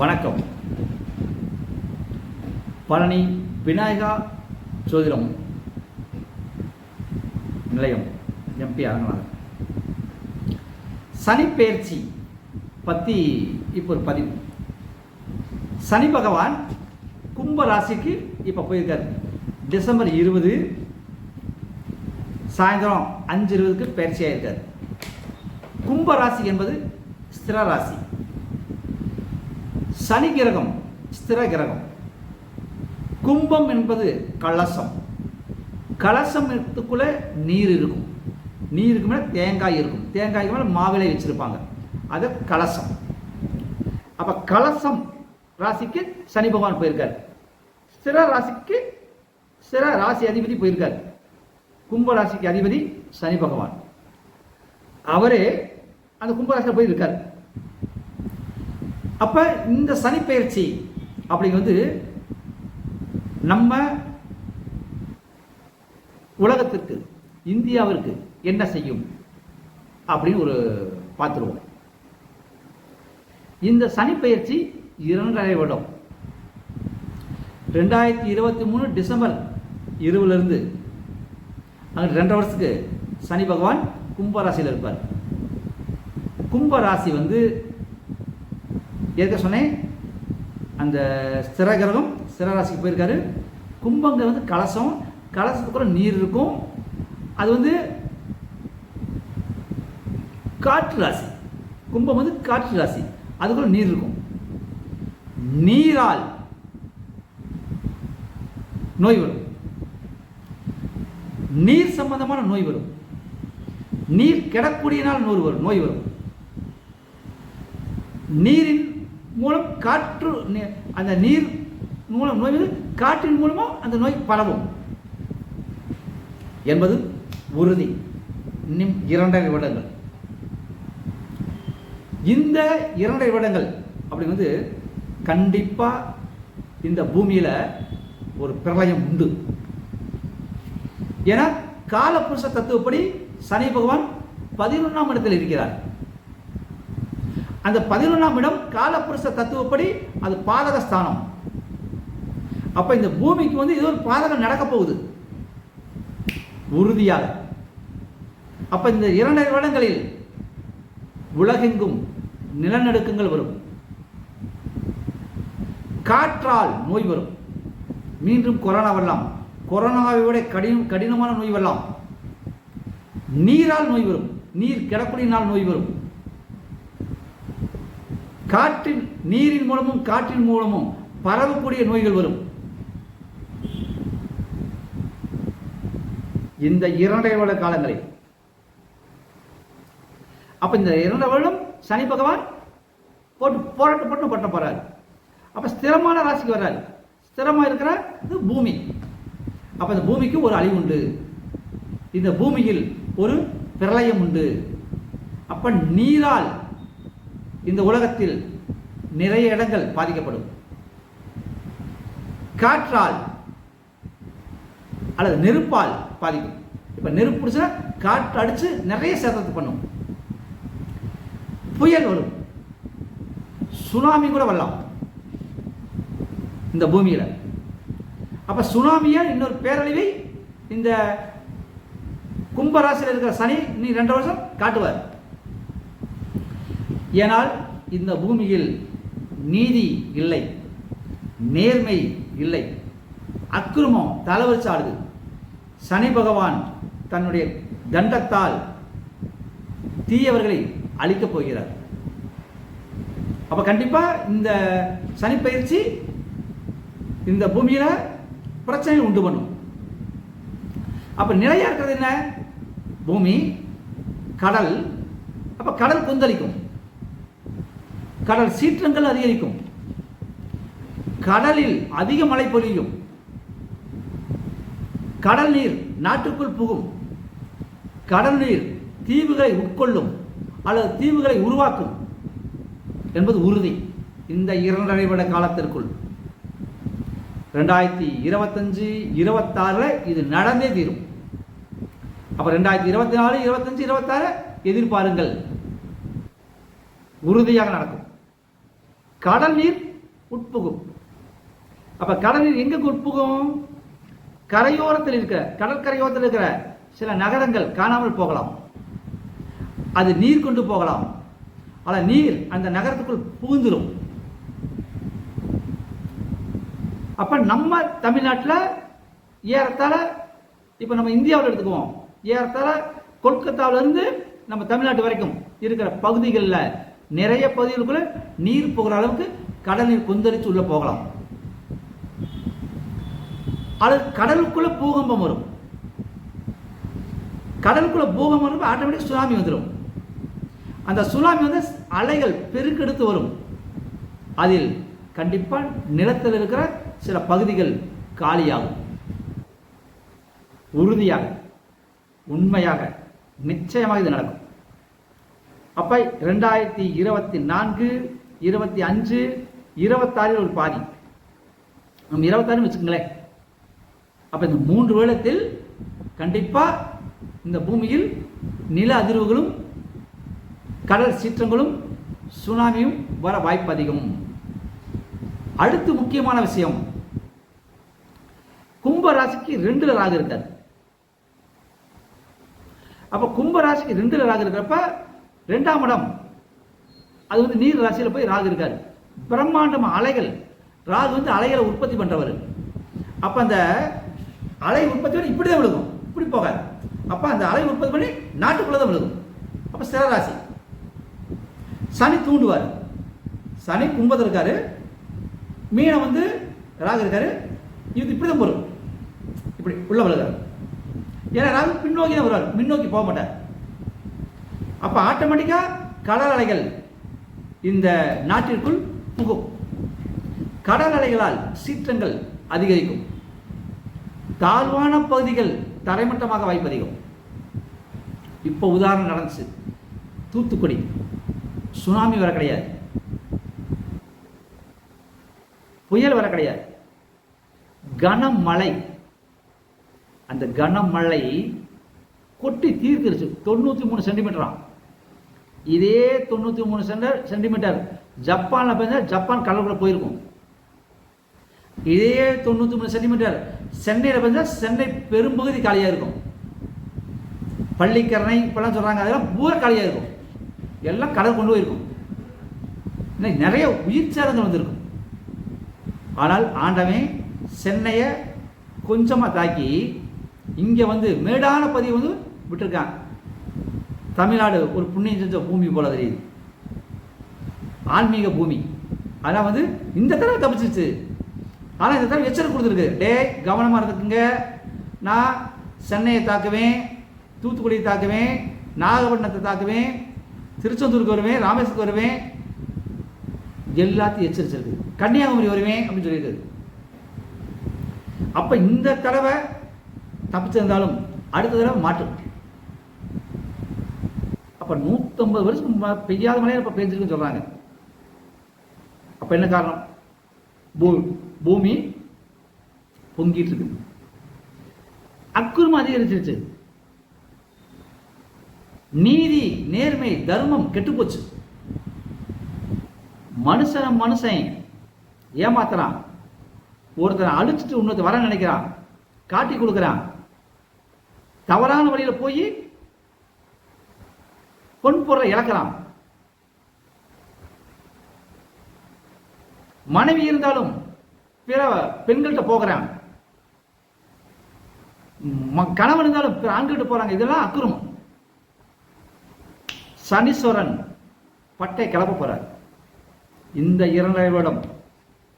வணக்கம். பழனி விநாயகா ஜோதிடம் நிலையம் எம்பி அரங்கநாதன் சனிப்பெயர்ச்சி பற்றி இப்போ ஒரு பதிவு. சனி பகவான் கும்ப ராசிக்கு இப்போ போயிருக்காரு. டிசம்பர் இருபது சாயந்தரம் அஞ்சு இருபதுக்கு பயிற்சியாக இருக்கார் கும்ப ராசி என்பது ஸ்திர ராசி. சனி கிரகம் ஸ்திர கிரகம். கும்பம் என்பது கலசம். கலசம் நீர் இருக்கும். நீருக்கு மேலே தேங்காய் இருக்கும். தேங்காய்க்கு மேலே மாவிலை வச்சுருப்பாங்க. அது கலசம். அப்போ கலசம் ராசிக்கு சனி பகவான் போயிருக்கார். ஸ்திர ராசிக்கு சிற ராசி அதிபதி போயிருக்கார். கும்ப ராசிக்கு அதிபதி சனி பகவான். அவரே அந்த கும்பராசியில் போயிருக்கார். அப்போ இந்த சனிப்பயிற்சி அப்படிங்கிறது நம்ம உலகத்திற்கு இந்தியாவிற்கு என்ன செய்யும் அப்படின்னு ஒரு பார்த்துருவோம். இந்த சனிப்பயிற்சி இரண்டரை வருடம். ரெண்டாயிரத்தி இருபத்தி மூணு டிசம்பர் இருபதுலேருந்து அங்கே ரெண்டரை வருஷத்துக்கு சனி பகவான் கும்பராசியில் இருப்பார். கும்பராசி வந்து ஏற்க சொன்னேன் அந்த ஸ்திர கிரகம் போயிருக்காரு. கும்பங்கிற வந்து கலசம் கலசத்துக்குள்ள நீர் இருக்கும். அது வந்து காற்று ராசி. கும்பம் வந்து காற்று ராசி. அதுக்குள்ள நீர் இருக்கும். நீரால் நோய் வரும். நீர் சம்பந்தமான நோய் வரும். நீர் கிடக்கூடியனால் நோய் வரும் நோய் வரும். நீரின் மூலம் காற்று அந்த நீர் மூலம் நோய் வந்து காற்றின் மூலமாக அந்த நோய் பரவும். என்பது உறுதி. இன்னும் இரண்டரை வருடங்கள். இந்த இரண்டரை வருடங்கள் அப்படி வந்து கண்டிப்பாக இந்த பூமியில் ஒரு பிரளயம் உண்டு. ஏன்னா காலபுருஷ தத்துவப்படி சனி பகவான் பதினொன்றாம் இடத்தில் இருக்கிறார். அந்த பதினொன்றாம் இடம் காலப்புருஷ தத்துவப்படி அது பாதக ஸ்தானம். அப்போ இந்த பூமிக்கு வந்து ஏதோ ஒரு பாதகம் நடக்க போகுது. உறுதியாக. அப்போ இந்த இரண்டரை வருடங்களில் உலகெங்கும் நிலநடுக்கங்கள் வரும். காற்றால் நோய் வரும். மீண்டும் கொரோனா வரலாம். கொரோனாவை விட கடினம் கடினமான நோய் வரலாம். நீரால் நோய் வரும். நீர் கிடக்கூடியினால் நோய் வரும். காற்றின் நீரின் மூலமும் காற்றின் மூலமும் பரவக்கூடிய நோய்கள் வரும். இந்த இரண்டரை வருட காலங்களில். அப்ப இந்த இரண்டு வருடம் சனி பகவான் போட்டு போராட்டம் போட்டு பட்ட போறாரு. அப்ப ஸ்திரமான ராசிக்கு வர்றாரு. ஸ்திரமா இருக்கிற இது பூமி. அப்ப இந்த பூமிக்கு ஒரு அழிவு உண்டு. இந்த பூமியில் ஒரு பிரளயம் உண்டு. அப்ப நீரால் இந்த உலகத்தில் நிறைய இடங்கள் பாதிக்கப்படும். காற்றால் அல்லது நெருப்பால் பாதிக்கும். இப்ப நெருப்பு பிடிச்சா காற்று அடிச்சு நிறைய சேதத்தை பண்ணும். புயல் வரும். சுனாமி கூட வரலாம். இந்த பூமியில். அப்ப சுனாமியா இன்னொரு பேரழிவை இந்த கும்பராசியில் இருக்கிற சனி நீ ரெண்டு வருஷம் காட்டுவார். ஏனால் இந்த பூமியில் நீதி இல்லை நேர்மை இல்லை. அக்கிரமம் தலைவர் ஆடுது சனி பகவான் தன்னுடைய தண்டத்தால் தீயவர்களை அழிக்கப் போகிறார். அப்போ கண்டிப்பாக இந்த சனி பயிற்சி இந்த பூமியில் பிரச்சனை உண்டு பண்ணும். அப்போ நிலையா இருக்கிறது என்ன? பூமி கடல். அப்போ கடல் கொந்தளிக்கும். கடல் சீற்றங்கள் அதிகரிக்கும். கடலில் அதிக மழை பொழியும். கடல் நீர் நாட்டுக்குள் புகும். கடல் நீர் தீவுகளை உட்கொள்ளும் அல்லது தீவுகளை உருவாக்கும் என்பது உறுதி இந்த இரண்டரை விட காலத்திற்குள். ரெண்டாயிரத்தி இருபத்தஞ்சு இருபத்தாறுல இது நடந்தே தீரும். அப்போ ரெண்டாயிரத்தி இருபத்தி நாலு இருபத்தஞ்சு இருபத்தாறு எதிர்பாருங்கள். உறுதியாக நடக்கும். கடல் நீர் உட்புகும். அப்ப கடல் நீர் எங்க உட்புகும்? கரையோரத்தில் இருக்கிற கடற்கரையோரத்தில் இருக்கிற சில நகரங்கள் காணாமல் போகலாம். அது நீர் கொண்டு போகலாம். ஆனால் நீர் அந்த நகரத்துக்குள் புகுந்துடும் அப்ப நம்ம தமிழ்நாட்டில் ஏறத்தாழ இப்போ நம்ம இந்தியாவில் எடுத்துக்குவோம். ஏறத்தாழ கொல்கத்தாவிலருந்து நம்ம தமிழ்நாட்டு வரைக்கும் இருக்கிற பகுதிகளில் நிறைய பகுதிகளுக்குள்ள நீர் போகிற அளவுக்கு கடல் நீர் உள்ளே போகலாம். அது கடலுக்குள்ளே பூகம்பம் வரும். கடலுக்குள்ளே பூகம்பம் வரும்போது ஆட்டோமேட்டிக் சுனாமி வந்துடும் அந்த சுனாமி வந்து அலைகள் பெருக்கெடுத்து வரும். அதில் கண்டிப்பாக நிலத்தில் இருக்கிற சில பகுதிகள் காலியாகும். உறுதியாக உண்மையாக நிச்சயமாக இது நடக்கும். அப்ப ரெண்டாயிரத்தி இருபத்தி நான்கு இருபத்தி அஞ்சு இருபத்தாறில் ஒரு பாதி. நம்ம இருபத்தாறு வச்சுக்கோங்களேன். அப்ப இந்த மூன்று வருடத்தில் கண்டிப்பா இந்த பூமியில் நில அதிர்வுகளும் கடல் சீற்றங்களும் சுனாமியும் வர வாய்ப்பு அதிகம். அடுத்து முக்கியமான விஷயம். கும்ப ராசிக்கு ரெண்டுல ராகு இருக்காது அப்ப கும்ப ராசிக்கு ரெண்டுல ராகு இருக்கிறப்ப ரெண்டாம் இடம். அது வந்து நீர் ராசியில் போய் ராகு இருக்கார். பிரம்மாண்டம் அலைகள். ராகு வந்து அலைகளை உற்பத்தி பண்ணுறவர் அப்போ அந்த அலை உற்பத்தி பண்ணி இப்படி தான் விழுகும். இப்படி போகாது. அப்போ அந்த அலை உற்பத்தி பண்ணி நாட்டுக்குள்ளே தான் விழுகும். அப்போ சிறராசி ராசி. சனி தூண்டுவார். சனி கும்பத்தில் இருக்காரு. மீனை வந்து ராகு இருக்காரு. இது இப்படி தான் போகும் இப்படி உள்ளே விழுகிறார் ஏன்னா ராகு பின்னோக்கி தான் வருவார். முன்னோக்கி போக மாட்டார். அப்போ ஆட்டோமேட்டிக்காக கடல் அலைகள் இந்த நாட்டிற்குள் புகும். கடல் அலைகளால் சீற்றங்கள் அதிகரிக்கும். தாழ்வான பகுதிகள் தரைமட்டமாக வாய்ப்பு அதிகம். இப்போ உதாரணம் நடந்துச்சு. தூத்துக்குடி. சுனாமி வர கிடையாது. புயல் வர கிடையாது. கனமழை. அந்த கனமழை கொட்டி தீர்க்கிருச்சு தொண்ணூற்றி மூணு சென்டிமீட்டராம் இதே தொண்ணூற்றி மூணு சென்டர் சென்டிமீட்டர் ஜப்பானில் பெஞ்சா ஜப்பான் கடலுக்குள்ள போயிருக்கும். இதே தொண்ணூற்றி மூணு சென்டிமீட்டர் சென்னையில் பெஞ்சா சென்னை பெரும்பகுதி காலியாக இருக்கும். பள்ளிக்கரணை இப்பெல்லாம் சொல்கிறாங்க அதெல்லாம் பூரா காலியாக இருக்கும். எல்லாம் கடல் கொண்டு போயிருக்கும். இன்னைக்கு நிறைய உயிர் சேதங்கள் வந்திருக்கும். ஆனால் ஆண்டவன் சென்னையை கொஞ்சமாக தாக்கி இங்கே வந்து மேடான பதிவு வந்து விட்டுருக்கான். தமிழ்நாடு ஒரு புண்ணியம் செஞ்ச பூமி போல தெரியுது. ஆன்மீக பூமி. அதெல்லாம் வந்து இந்த தடவை தப்பிச்சிருச்சு. ஆனால் இந்த தடவை எச்சரிக்கை கொடுத்துருக்கு. டே கவனமாக இருந்துக்குங்க. நான் சென்னையை தாக்குவேன் தூத்துக்குடியை தாக்குவேன் நாகப்பட்டினத்தை தாக்குவேன் திருச்செந்தூருக்கு வருவேன் ராமேஸ்வரத்துக்கு வருவேன். எல்லாத்தையும் எச்சரிச்சிருக்கு. கன்னியாகுமரி வருவேன் அப்படின்னு சொல்லியிருக்காரு. அப்போ இந்த தடவை தப்பிச்சிருந்தாலும் அடுத்த தடவை மாற்றும் அப்ப நூத்தம்பது வருஷம் பெய்யாத மழையை இப்போ பெஞ்சிருக்குன்னு சொல்றாங்க. அப்ப என்ன காரணம்? பூ பூமி பொங்கிட்டு இருக்கு அக்குறும் அதிகரிச்சிருச்சு. நீதி நேர்மை தர்மம் கெட்டுப்போச்சு. மனுஷன் மனுஷன் ஏமாத்துறான். ஒருத்தனை அழிச்சிட்டு இன்னொருத்த வர நினைக்கிறான். காட்டி கொடுக்குறான். தவறான வழியில போய் பொருளை இழக்கலாம். மனைவி இருந்தாலும் பிற பெண்கள்கிட்ட போகிறான். ம- கணவன் இருந்தாலும் பிற ஆண்கள்கிட்ட போறாங்க. இதெல்லாம் அக்குறம் சனீஸ்வரன் பட்டை கிளப்ப போறார். இந்த இரண்டரை வருடம்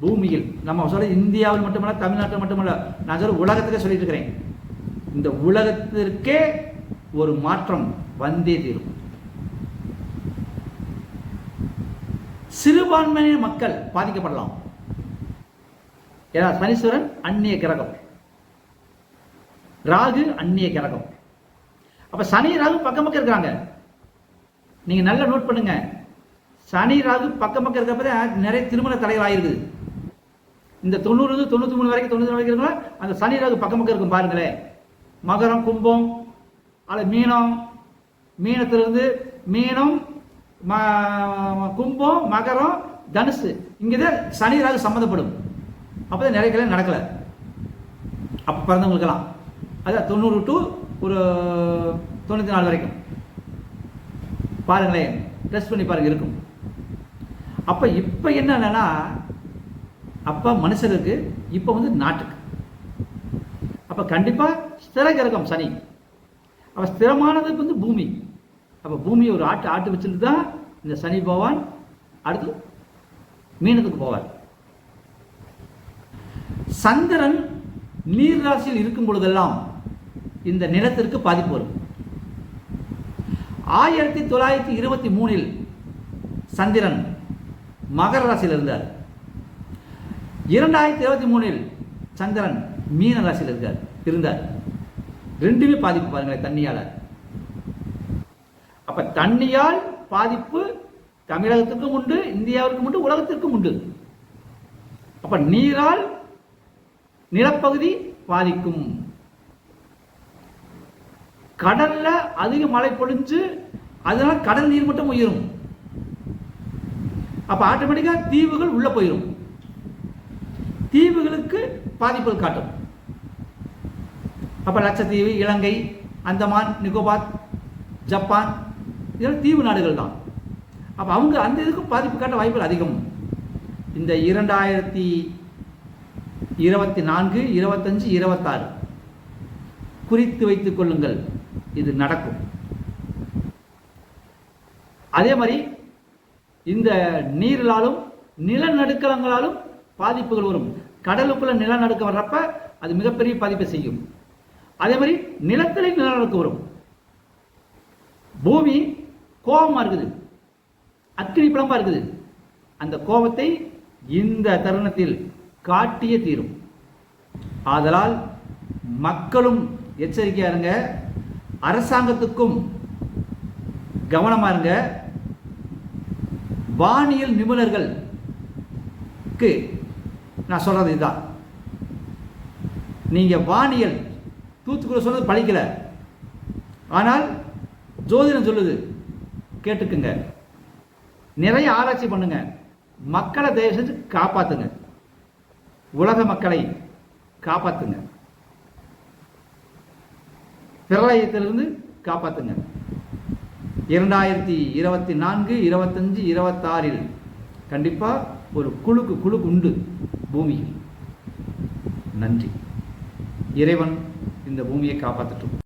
பூமியில் நம்ம சொல்ல இந்தியாவில் மட்டுமல்ல தமிழ்நாட்டில் மட்டுமல்ல நான் சொல்ல உலகத்துக்கே சொல்லிட்டு இருக்கிறேன். இந்த உலகத்திற்கே ஒரு மாற்றம் வந்தே தீரும். சிறுபான்மையின மக்கள் பாதிக்கப்படலாம். ஏன்னா சனீஸ்வரன் அந்நிய கிரகம். ராகு அந்நிய கிரகம். அப்ப சனி ராகு பக்கம் பக்கம் இருக்கிறாங்க நீங்க நல்லா நோட் பண்ணுங்க. சனி ராகு பக்கம் பக்கம் இருக்கிறப்ப நிறைய திருமண தடைகள் ஆயிருக்குது. இந்த தொண்ணூறு தொண்ணூத்தி மூணு வரைக்கும் தொண்ணூத்தி வரைக்கும் இருக்கலாம் அந்த சனி ராகு பக்கம் பக்கம் இருக்கும் பாருங்களேன். மகரம் கும்பம் அல்ல மீனம். மீனத்திலிருந்து மீனம் ம- கும்பம் மகரம் தனுசு. இங்கே தான் சனி ராகு சம்மந்தப்படும். அப்போ தான் நிறைய கல்யாணம் நடக்கலை. அப்போ பிறந்தவங்களுக்கெல்லாம். அதான் தொண்ணூறு டு ஒரு தொண்ணூற்றி நாலு வரைக்கும். பாருங்களேன் டெஸ்ட் பண்ணி பாருங்க இருக்கும். அப்போ இப்போ என்னென்னா அப்போ மனுஷருக்கு இப்போ வந்து நாட்டுக்கு. அப்போ கண்டிப்பாக ஸ்திர கிரகம் சனி. அப்போ ஸ்திரமானது வந்து பூமி. அப்போ பூமியை ஒரு ஆட்டு ஆட்டு வச்சுட்டு தான் இந்த சனி பகவான் அடுத்து மீனத்துக்கு போவார். சந்திரன் நீர் ராசியில் இருக்கும் பொழுதெல்லாம் இந்த நிலத்திற்கு பாதிப்பு வரும். ஆயிரத்தி தொள்ளாயிரத்தி இருபத்தி மூணில் சந்திரன் மகர ராசியில் இருந்தார். இரண்டாயிரத்தி இருபத்தி மூணில் சந்திரன் மீன ராசியில் இருக்கார் இருந்தார். ரெண்டுமே பாதிப்பு பாருங்களேன் தண்ணியால். அப்ப தண்ணியால் பாதிப்பு தமிழகத்துக்கும் உண்டு இந்தியாவிற்கும் உண்டு உலகத்திற்கும் உண்டு. அப்ப நீரால் நிலப்பகுதி பாதிக்கும். கடல்ல அதிக மழை பொழிஞ்சு அதனால கடல் நீர் மட்டும் உயரும். அப்ப ஆட்டோமேட்டிக்கா தீவுகள் உள்ள போயிடும் தீவுகளுக்கு பாதிப்புகள் காட்டும். அப்ப லட்சத்தீவு இலங்கை அந்தமான் நிகோபார் ஜப்பான் இதெல்லாம் தீவு நாடுகள் தான் அப்போ அவங்க அந்த இதுக்கும் பாதிப்பு காட்ட வாய்ப்புகள் அதிகம். இந்த இரண்டாயிரத்தி இருபத்தி நான்கு இருபத்தஞ்சு இருபத்தாறு. குறித்து வைத்துக் கொள்ளுங்கள். இது நடக்கும். அதே மாதிரி இந்த நீரிலாலும் நிலநடுக்கங்களாலும் பாதிப்புகள் வரும். கடலுக்குள்ள நிலநடுக்கம் வர்றப்ப அது மிகப்பெரிய பாதிப்பை செய்யும். அதே மாதிரி நிலத்திலே நிலநடுக்கம் வரும். பூமி கோபமாக இருக்குது. அக்னி பிளம்பாக இருக்குது. அந்த கோபத்தை இந்த தருணத்தில் காட்டியே தீரும். ஆதலால் மக்களும் எச்சரிக்கையா இருங்க அரசாங்கத்துக்கும் கவனமா இருங்க. வானியல் நிபுணர்களுக்கு நான் சொல்றது இதுதான். நீங்க வானியல் தூத்துக்குள்ள சொன்னது பழிக்கல. ஆனால் ஜோதிடம் சொல்லுது கேட்டுக்குங்க. நிறைய ஆராய்ச்சி பண்ணுங்க. மக்களை தயவு செஞ்சு காப்பாத்துங்க. உலக மக்களை காப்பாத்துங்க. பிரளயத்திலிருந்து காப்பாத்துங்க. இரண்டாயிரத்தி இருபத்தி நான்கு இருபத்தஞ்சு இருபத்தாறில் கண்டிப்பா ஒரு குழுக்கு குழுக்கு உண்டு பூமியில். நன்றி. இறைவன் இந்த பூமியை காப்பாற்றட்டும்.